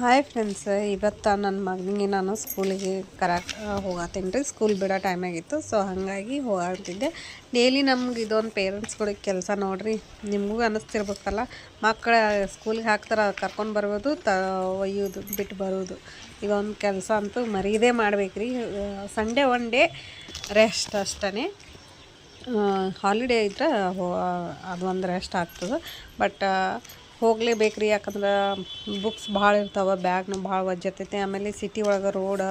Hi friends ಇವತ್ತು ನನ್ನ ಮಗನಿಗೆ ನಾನು ಸ್ಕೂಲಿಗೆ ಕರಕ್ಕೆ ಹೋಗತ್ತೀನಿ ರೀ ಸ್ಕೂಲ್ ಬಿಡೋ ಟೈಮ್ ಆಗಿತ್ತು ಸೊ ಹಾಗಾಗಿ ಹೋಗತ್ತಿದ್ದೆ ಡೈಲಿ ನಮ್ಗೆ ಇದೊಂದು ಪೇರೆಂಟ್ಸ್ಗಳಿಗೆ ಕೆಲಸ ನೋಡ್ರಿ, ನಿಮಗೂ ಅನ್ನಿಸ್ತಿರ್ಬೇಕಲ್ಲ ಮಕ್ಕಳ ಸ್ಕೂಲಿಗೆ ಹಾಕ್ತಾರೆ ಕರ್ಕೊಂಡು ಬರ್ಬೋದು, ತ, ಒಯ್ಯೋದು ಬಿಟ್ಟು ಬರೋದು. ಇದೊಂದು ಕೆಲಸ ಅಂತೂ ಮರೀದೇ ಮಾಡ್ಬೇಕು ರೀ ಸಂಡೇ ಒನ್ ಡೇ ರೆಸ್ಟ್ ಅಷ್ಟೇ ಹಾಲಿಡೇ ಇದ್ರೆ ಅದೊಂದು ರೆಸ್ಟ್ ಆಗ್ತದೆ. ಬಟ್ ಹೋಗಲೇಬೇಕು ರೀ ಯಾಕಂದ್ರೆ ಬುಕ್ಸ್ ಭಾಳ ಇರ್ತಾವೆ, ಬ್ಯಾಗ್ನು ಭಾಳ ಒಜ್ಜತೈತೆ. ಆಮೇಲೆ ಸಿಟಿ ಒಳಗೆ ರೋಡ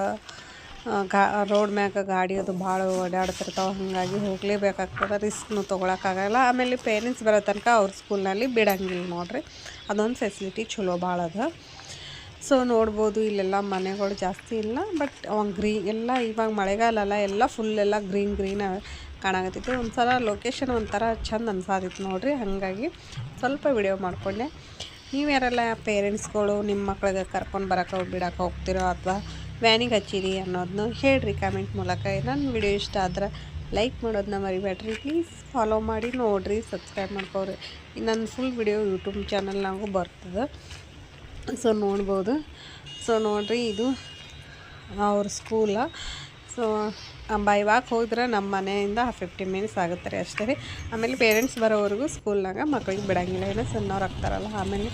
ಗಾ ರೋಡ್ ಮ್ಯಾಗ ಗಾಡಿ ಅದು ಭಾಳ ಓಡಾಡ್ತಿರ್ತಾವೆ, ಹಾಗಾಗಿ ಹೋಗಲೇಬೇಕಾಗ್ತದೆ ರಿಸ್ಕ್ನು ತೊಗೊಳಕ್ಕಾಗಲ್ಲ ಆಮೇಲೆ ಪೇರೆಂಟ್ಸ್ ಬರೋ ತನಕ ಅವ್ರ ಸ್ಕೂಲ್ನಲ್ಲಿ ಬಿಡಂಗಿಲ್ಲ ನೋಡ್ರಿ. ಅದೊಂದು ಫೆಸಿಲಿಟಿ ಚಲೋ ಭಾಳ ಅದ. ಸೊ ನೋಡ್ಬೋದು, ಇಲ್ಲೆಲ್ಲ ಮನೆಗಳು ಜಾಸ್ತಿ ಇಲ್ಲ ಬಟ್ ಅವಾಗ ಗ್ರೀ ಎಲ್ಲ ಇವಾಗ ಮಳೆಗಾಲ ಅಲ್ಲ ಎಲ್ಲ ಫುಲ್ ಎಲ್ಲ ಗ್ರೀನ್ ಗ್ರೀನ್ ಕಾಣಾಕತ್ತೈತಿ. ಒಂದು ಸಲ ಲೊಕೇಶನ್ ಒಂಥರ ಚಂದ ಅನ್ಸಾದಿತ್ತು ನೋಡ್ರಿ, ಹಾಗಾಗಿ ಸ್ವಲ್ಪ ವಿಡಿಯೋ ಮಾಡಿಕೊಂಡೆ. ನೀವು ಯಾರೆಲ್ಲ ಪೇರೆಂಟ್ಸ್ಗಳು ನಿಮ್ಮ ಮಕ್ಳಿಗೆ ಕರ್ಕೊಂಡು ಬರೋಕೆ ಬಿಡೋಕೆ ಹೋಗ್ತಿರೋ ಅಥವಾ ವ್ಯಾನಿಗೆ ಹಚ್ಚಿರಿ ಅನ್ನೋದನ್ನು ಹೇಳ್ರಿ ಕಮೆಂಟ್ ಮೂಲಕ. ನನ್ನ ವಿಡಿಯೋ ಇಷ್ಟ ಆದ್ರೆ ಲೈಕ್ ಮಾಡೋದನ್ನ ಮರಿಬೇಡ್ರಿ ಪ್ಲೀಸ್ ಫಾಲೋ ಮಾಡಿ, ನೋಡಿರಿ ಸಬ್ಸ್ಕ್ರೈಬ್ ಮಾಡ್ಕೊರಿ ನನ್ನ ಫುಲ್ ವಿಡಿಯೋ ಯೂಟ್ಯೂಬ್ ಚಾನಲ್ನಾಗೂ ಬರ್ತದೆ. ಸೊ ನೋಡ್ಬೋದು. ಸೊ ನೋಡಿರಿ, ಇದು ಅವ್ರ ಸ್ಕೂಲ ಸೊ ಬೈ ವಾಕ್ ಹೋದ್ರೆ ನಮ್ಮ ಮನೆಯಿಂದ ಫಿಫ್ಟಿ ಮಿನಿಟ್ಸ್ ಆಗುತ್ತೆ ರೀ ಅಷ್ಟೇ ರೀ. ಆಮೇಲೆ ಪೇರೆಂಟ್ಸ್ ಬರೋವರೆಗೂ ಸ್ಕೂಲ್ನಾಗ ಮಕ್ಳಿಗೆ ಬಿಡಂಗಿಲ್ಲ. ಏನೋ ಸಣ್ಣವ್ರು ಆಗ್ತಾರಲ್ಲ, ಆಮೇಲೆ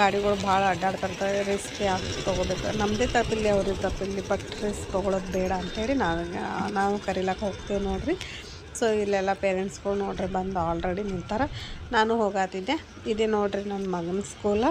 ಗಾಡಿಗಳು ಭಾಳ ಅಡ್ಡಾಡ್ತಾರೆ ರಿಸ್ಕ್ ಯಾಕೆ ತೊಗೋಬೇಕು. ನಮ್ಮದೇ ತಪ್ಪಿಲ್ಲಿ, ಅವ್ರದ್ದು ತಪ್ಪಿಲ್ಲಿ ಬಟ್ ರಿಸ್ಕ್ ತೊಗೊಳೋದು ಬೇಡ ಅಂತೇಳಿ ನಾವು ನಾವು ಕರೀಲಕ್ಕೆ ಹೋಗ್ತೇವೆ ನೋಡಿರಿ. ಸೊ, ಇಲ್ಲೆಲ್ಲ ಪೇರೆಂಟ್ಸ್ಗಳು ನೋಡ್ರಿ ಬಂದು ಆಲ್ರೆಡಿ ನಿಂತಾರೆ. ನಾನು ಹೋಗಾತಿದ್ದೆ. ಇದೇ ನೋಡಿರಿ ನನ್ನ ಮಗನ ಸ್ಕೂಲ